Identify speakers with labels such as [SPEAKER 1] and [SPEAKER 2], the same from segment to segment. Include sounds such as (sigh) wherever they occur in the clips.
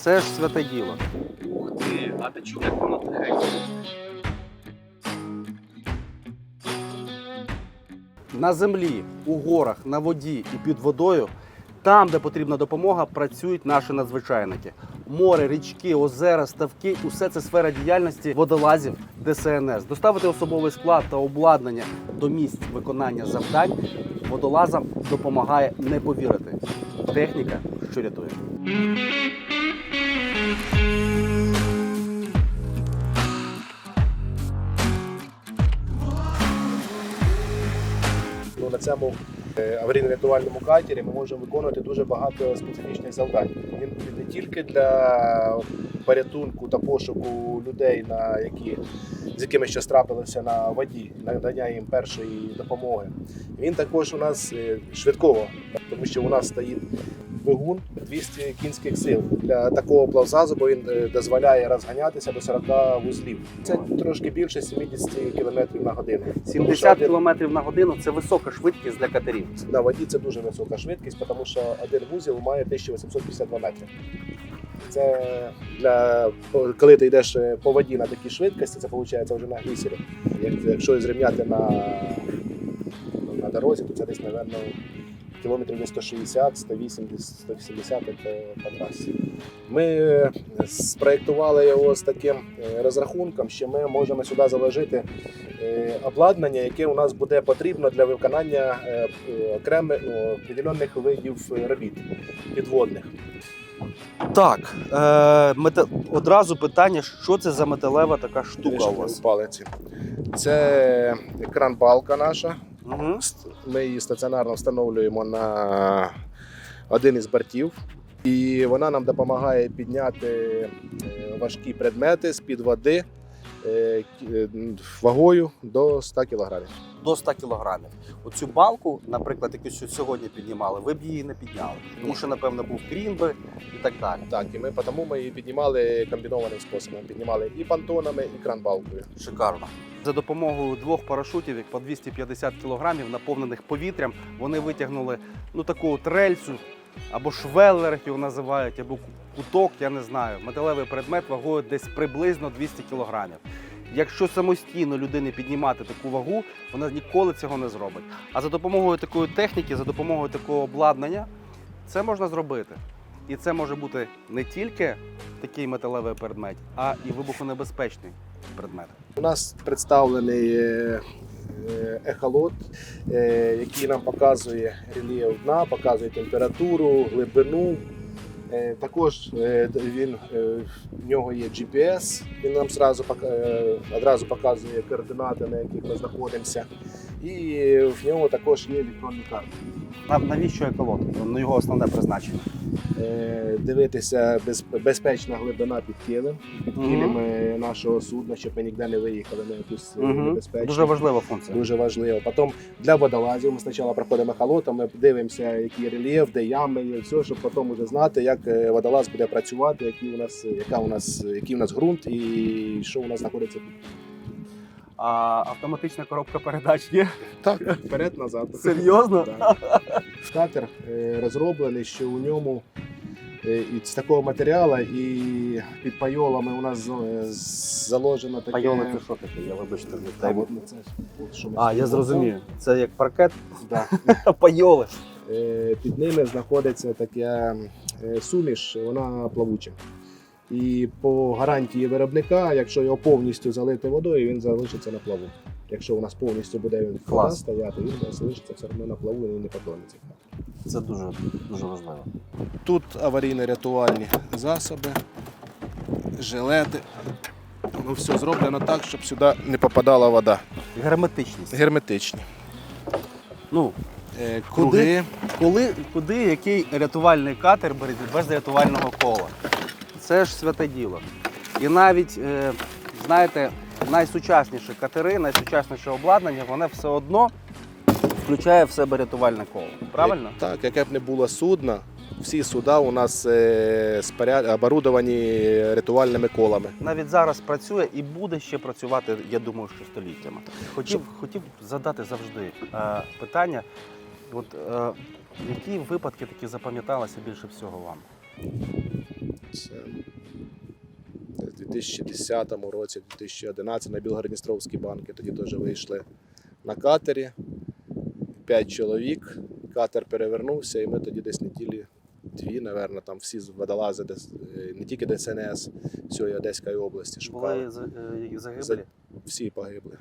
[SPEAKER 1] Це ж святе діло.
[SPEAKER 2] Ух ти, а ти чув, як воно тихенько?
[SPEAKER 1] На землі, у горах, на воді і під водою, там, де потрібна допомога, працюють наші надзвичайники. Море, річки, озера, ставки усе це сфера діяльності водолазів ДСНС. Доставити особовий склад та обладнання до місць виконання завдань водолазам допомагає не повірити. Техніка, що рятує.
[SPEAKER 3] На цьому е, аварійно-рятувальному катері ми можемо виконувати дуже багато специфічних завдань. Він не тільки для порятунку та пошуку людей, на які, з якими ще страпилися на воді, надання їм першої допомоги. Він також у нас швидково, тому що у нас стоїть двигун 200 кінських сил. Для такого плавзасобу він е, дозволяє розганятися до 40 вузлів. Це трошки більше 70 км на годину.
[SPEAKER 1] 70
[SPEAKER 3] один-
[SPEAKER 1] км на годину це висока швидкість для катерів.
[SPEAKER 3] на воді це дуже висока швидкість, тому що один вузол має 1852 метри. Це для коли ти йдеш е, по воді на такій швидкості, це виходить вже на глісері. Якщо зрівняти на, на дорозі, то це десь, напевно, кілометрів десь 160, 180, 180 по, по трасі. Ми е, спроєктували його з таким е, розрахунком, що ми можемо сюди заложити е, обладнання, яке у нас буде потрібно для виконання окремих ну, определених видів робіт підводних.
[SPEAKER 1] Так, е, мета... одразу питання, що це за металева така штука у вас?
[SPEAKER 3] палиці. Це кран-балка наша.
[SPEAKER 1] Угу.
[SPEAKER 3] Ми її стаціонарно встановлюємо на один із бортів. І вона нам допомагає підняти е, важкі предмети з-під води е, е, вагою до 100 кг.
[SPEAKER 1] До 100 кілограмів. Оцю балку, наприклад, яку сьогодні піднімали, ви б її не підняли. Тому що, напевно, був крін би і так далі.
[SPEAKER 3] Так, і ми тому ми її піднімали комбінованим способом. Піднімали і понтонами, і кран-балкою.
[SPEAKER 1] Шикарно. За допомогою двох парашутів, по 250 кілограмів, наповнених повітрям, вони витягнули ну таку от рельсу або швеллер, як його називають, або куток, я не знаю. Металевий предмет вагою десь приблизно 200 кілограмів. Якщо самостійно людини піднімати таку вагу, вона ніколи цього не зробить. А за допомогою такої техніки, за допомогою такого обладнання, це можна зробити. І це може бути не тільки такий металевий предмет, а і вибухонебезпечний предмет.
[SPEAKER 3] У нас представлений е, е, ехолот, е, який нам показує рельєф дна, показує температуру, глибину. Також він, в нього є GPS, він нам одразу показує координати, на яких ми знаходимося. І в нього також є електронні карти.
[SPEAKER 1] На- Навіщо еколот? Ну, його основне призначення.
[SPEAKER 3] Е, Дивитися без, безпечна глибина під килим, під килем е, нашого судна, щоб ми ніде не виїхали на якусь
[SPEAKER 1] Мгм.
[SPEAKER 3] небезпечну.
[SPEAKER 1] Дуже важлива функція.
[SPEAKER 3] Дуже важливо. Потім для водолазів ми спочатку проходимо холотом, ми дивимося, який рельєф, де ями є, все, щоб потім вже знати, як е, водолаз буде працювати, який у нас, яка у нас, який у нас ґрунт і що у нас знаходиться.
[SPEAKER 1] А автоматична коробка передач є?
[SPEAKER 3] Так, вперед, назад.
[SPEAKER 1] Серйозно?
[SPEAKER 3] Да. Катер е, розроблений, що у ньому е, і з такого матеріалу, і під пайолами у нас е, заложено таке.
[SPEAKER 1] Пайоли це що таке? Я вибачте, не
[SPEAKER 3] от, ну, це ж, от,
[SPEAKER 1] А, я зрозумів. Це як паркет,
[SPEAKER 3] Да. (laughs)
[SPEAKER 1] пайоли.
[SPEAKER 3] Під ними знаходиться така суміш, вона плавуча. І по гарантії виробника, якщо його повністю залити водою, він залишиться на плаву. Якщо у нас повністю буде він
[SPEAKER 1] Клас.
[SPEAKER 3] стояти, він залишиться все одно на плаву і не потонеться.
[SPEAKER 1] Це дуже, дуже важливо.
[SPEAKER 3] Тут аварійно-рятувальні засоби, жилети. Ну, все зроблено так, щоб сюди не попадала вода.
[SPEAKER 1] Герметичність.
[SPEAKER 3] Герметичні.
[SPEAKER 1] Ну,
[SPEAKER 3] Е,
[SPEAKER 1] Куди?
[SPEAKER 3] Круги.
[SPEAKER 1] коли, куди який рятувальний катер бере без рятувального кола? Це ж святе діло. І навіть, е, знаєте, найсучасніші катери, найсучасніше обладнання, воно все одно включає в себе рятувальне коло. Правильно?
[SPEAKER 3] Так, яке б не було судна, всі суда у нас е, оборудовані рятувальними колами.
[SPEAKER 1] Навіть зараз працює і буде ще працювати, я думаю, що століттями. Хотів, хотів задати завжди е, питання: от, е, які випадки такі запам'яталися більше всього вам?
[SPEAKER 3] Це 2010 році, 2011 на Білгородністровській банки. Тоді теж вийшли на катері. П'ять чоловік. Катер перевернувся, і ми тоді десь неділі дві, напевно, там всі водолази, е, не тільки ДСНС всієї Одеської області шукали.
[SPEAKER 1] Були е, загиблі.
[SPEAKER 3] Всі погибли.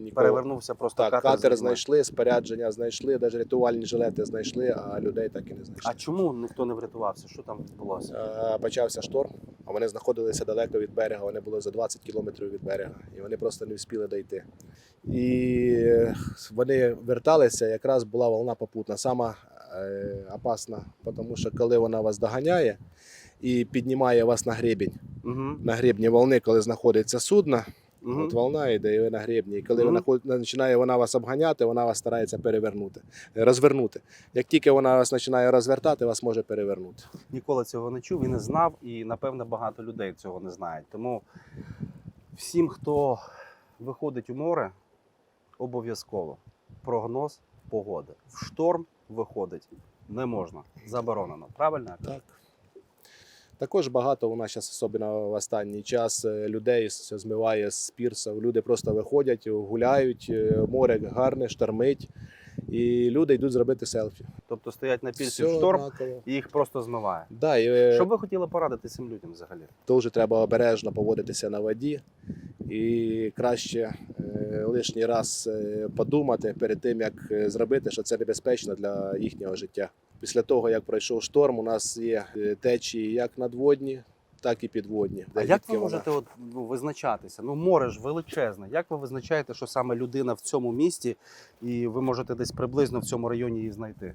[SPEAKER 3] Нікого.
[SPEAKER 1] Перевернувся просто
[SPEAKER 3] Так,
[SPEAKER 1] катер.
[SPEAKER 3] катер, знайшли, спорядження знайшли, навіть рятувальні жилети знайшли, а людей так і не знайшли.
[SPEAKER 1] А чому ніхто не врятувався? Що там відбулося?
[SPEAKER 3] Почався шторм, а вони знаходилися далеко від берега. Вони були за 20 кілометрів від берега, і вони просто не встигли дійти. І вони верталися, якраз була волна попутна, сама е, опасна, тому що коли вона вас доганяє і піднімає вас на гребінь,
[SPEAKER 1] Угу.
[SPEAKER 3] на гребні волни, коли знаходиться судно,
[SPEAKER 1] Угу.
[SPEAKER 3] От волна йде, і ви на гребні. І коли
[SPEAKER 1] Мгм.
[SPEAKER 3] вона ход- починає вона вас обганяти, вона вас старається перевернути, е, розвернути. Як тільки вона вас починає розвертати, вас може перевернути.
[SPEAKER 1] Ніколи цього не чув і не знав, і напевно багато людей цього не знають. Тому всім, хто виходить у море, обов'язково прогноз погоди. В шторм виходить не можна. Заборонено. Правильно?
[SPEAKER 3] Так. Також багато у нас зараз, особливо в останній час, е, людей змиває з пірсів. Люди просто виходять, гуляють, е, море гарне, штормить, і люди йдуть зробити селфі.
[SPEAKER 1] Тобто стоять на пільці
[SPEAKER 3] Все
[SPEAKER 1] шторм
[SPEAKER 3] однаково.
[SPEAKER 1] і їх просто змиває.
[SPEAKER 3] Да, і, е,
[SPEAKER 1] Що б ви хотіли порадити цим людям взагалі?
[SPEAKER 3] Дуже треба обережно поводитися на воді і краще е, лишній раз подумати перед тим, як зробити, що це небезпечно для їхнього життя. Після того, як пройшов шторм, у нас є е, течії як надводні, так і підводні.
[SPEAKER 1] А як ви можете от, ну, визначатися? Ну, море ж величезне. Як ви визначаєте, що саме людина в цьому місті, і ви можете десь приблизно в цьому районі її знайти?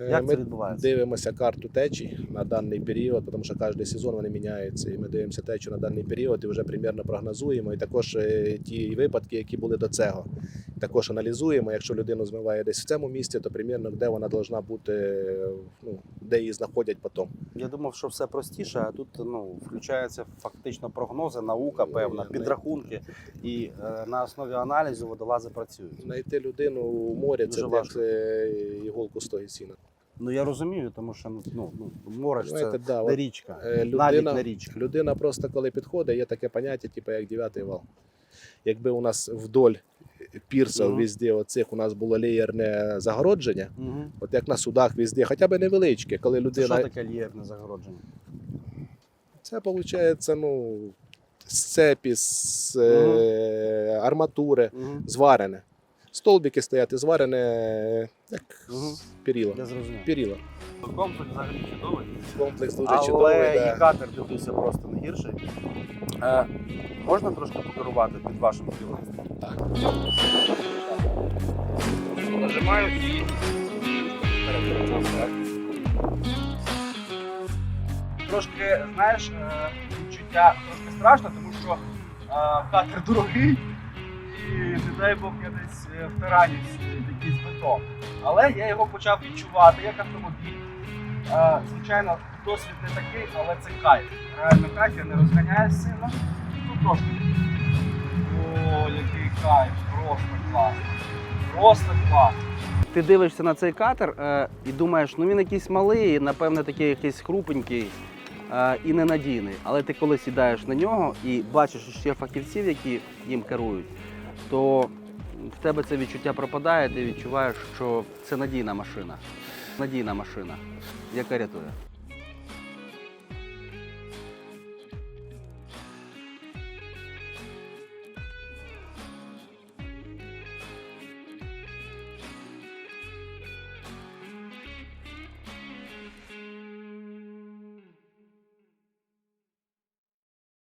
[SPEAKER 3] Е,
[SPEAKER 1] Як
[SPEAKER 3] Ми
[SPEAKER 1] це відбувається?
[SPEAKER 3] дивимося карту течій на даний період, тому що кожен сезон вони міняються. І ми дивимося течію на даний період і вже примірно прогнозуємо. І також е, ті випадки, які були до цього. Також аналізуємо. Якщо людину змиває десь в цьому місці, то примірно де вона повинна бути, ну, де її знаходять потім.
[SPEAKER 1] Я думав, що все простіше, а тут ну, включаються фактично прогнози, наука, певна, підрахунки. І е, на основі аналізу водолази працюють.
[SPEAKER 3] Знайти людину у морі це
[SPEAKER 1] Дуже
[SPEAKER 3] як
[SPEAKER 1] важко.
[SPEAKER 3] е, іголку з того сіна.
[SPEAKER 1] Ну я розумію, тому що ну, ну, море ж це
[SPEAKER 3] Знаєте, да,
[SPEAKER 1] не
[SPEAKER 3] от,
[SPEAKER 1] річка.
[SPEAKER 3] е,
[SPEAKER 1] Навіть
[SPEAKER 3] людина,
[SPEAKER 1] не річка.
[SPEAKER 3] людина просто коли підходить, є таке поняття, типу як дев'ятий вал. Якби у нас вдоль пірсів
[SPEAKER 1] Мгм.
[SPEAKER 3] везде оцих у нас було леєрне загородження,
[SPEAKER 1] Угу.
[SPEAKER 3] от як на судах везде, хоча б невеличке, коли
[SPEAKER 1] Це що таке лієрне загородження?
[SPEAKER 3] Це виходить, ну, з цепі, з е, арматури,
[SPEAKER 1] Угу.
[SPEAKER 3] зварене. Столбики стоять зварене, як
[SPEAKER 1] Мгм.
[SPEAKER 3] періла.
[SPEAKER 1] Я зрозумів.
[SPEAKER 3] Періла.
[SPEAKER 1] Комплекс взагалі чудовий.
[SPEAKER 3] Комплекс дуже
[SPEAKER 1] Але
[SPEAKER 3] чудовий.
[SPEAKER 1] і
[SPEAKER 3] Да.
[SPEAKER 1] катер дивлюся просто не гірший. Е, можна трошки покерувати під вашим керівництвом?
[SPEAKER 3] Так.
[SPEAKER 1] Нажимаю і Трошки, знаєш, е, відчуття трошки страшно, тому що е, катер дорогий і не дай Бог я десь е, втиранюсь в якийсь бетон. Але я його почав відчувати як автомобіль. Е, Звичайно, досвід не такий, але це кайф. Реально кайф, я не розганяюсь сильно. Ну трошки. О, який кайф, просто клас. Просто клас. Ти дивишся на цей катер е, і думаєш, ну він якийсь малий, напевне, такий якийсь хрупенький е, і ненадійний. Але ти коли сідаєш на нього і бачиш ще фахівців, які їм керують, то в тебе це відчуття пропадає, ти відчуваєш, що це надійна машина. Надійна машина, яка рятує.